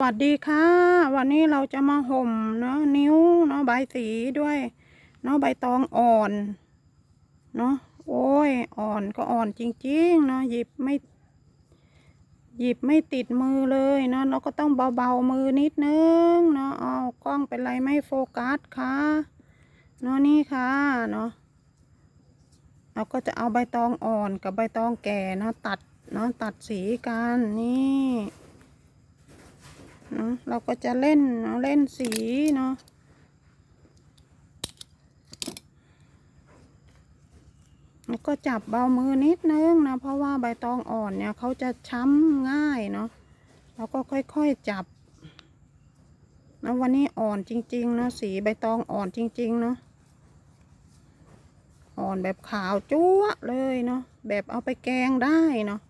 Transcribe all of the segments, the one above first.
สวัสดีค่ะ วันนี้เราจะมาห่มเนาะนิ้วเนาะใบสีด้วยเนาะใบตองอ่อนเนาะโอ้ยอ่อนก็อ่อนจริง ๆ เนาะหยิบไม่ หยิบไม่ติดมือเลยเนาะเราก็ต้องเบาๆมือนิดนึงเนาะเอากล้องเป็นไรไม่โฟกัสค่ะเนาะนี่ค่ะเนาะเราก็จะเอาใบตองอ่อนกับใบตองแก่เนาะตัดเนาะตัดสีกันนี่ นาะเราก็จะเล่นเนาะเล่นสีเนาะแล้วก็จับเบามือนิดนึงนะเพราะว่าใบตองอ่อนเนี่ยเขาจะช้ำง่ายเนาะเราก็ค่อยๆจับนะวันนี้อ่อนจริงๆเนาะสีใบตองอ่อนจริง ๆ เนาะอ่อนแบบขาวจั๊วเลยเนาะแบบเอาไปแกงได้เนาะ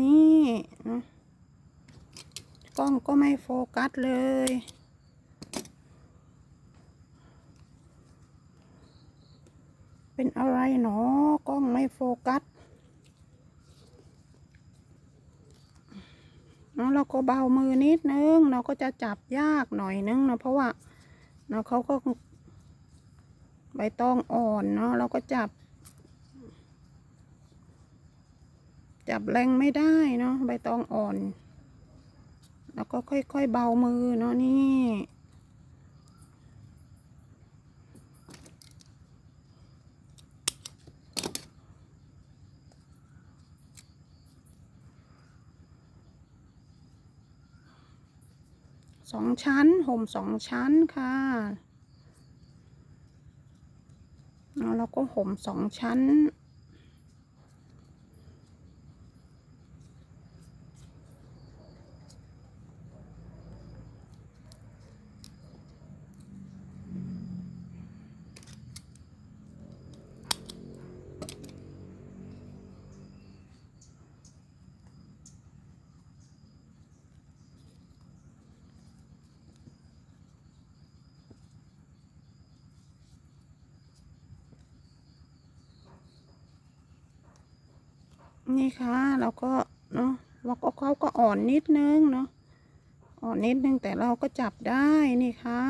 นี่เนาะ กล้องก็ไม่โฟกัสเลย เป็นอะไรหนอกล้องไม่โฟกัสเนาะเราก็เบามือนิดนึง เราก็จะจับยากหน่อยนึงนะเพราะว่าเนาะเขาก็ใบตองอ่อนเนาะเราก็จับ จับแรงไม่ได้เนาะใบตองอ่อน แล้วก็ค่อยๆเบามือเนาะนี่สองชั้นห่มสองชั้นค่ะ แล้วเราก็ห่มสองชั้น นี่ค่ะเราก็เนาะเราก็เขาก็อ่อนนิดนึงเนาะอ่อนนิดนึงแต่เราก็จับได้นี่ค่ะ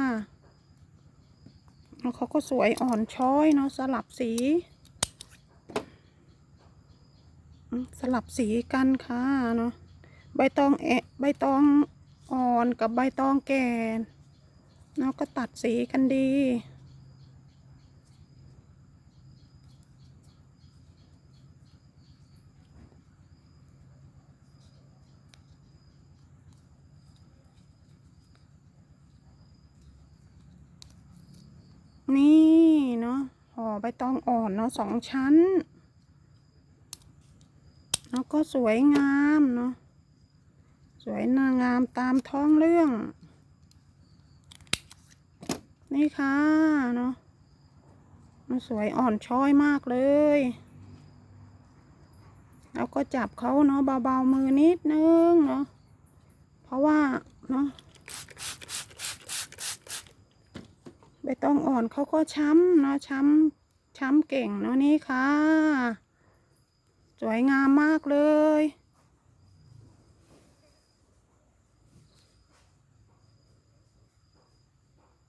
แล้วเขาก็สวยอ่อนช้อยเนาะสลับสี สลับสีกันค่ะเนาะใบตองเอะใบตองอ่อนกับใบตองแก่เนาะก็ตัดสีกันดี นี่เนาะห่อ ใบตองอ่อนเนาะสองชั้นแล้วก็สวยงามเนาะสวยนางามตามท้องเรื่อง นี่ค่ะเนาะมันสวยอ่อนช้อยมากเลยแล้วก็จับเขาเนาะเบาๆมือนิดนึงเนาะเพราะว่าเนาะใบตองอ่อนเขาก็ช้ำเนาะช้ำ ช้ำเก่งเนาะนี่ค่ะ สวยงามมากเลย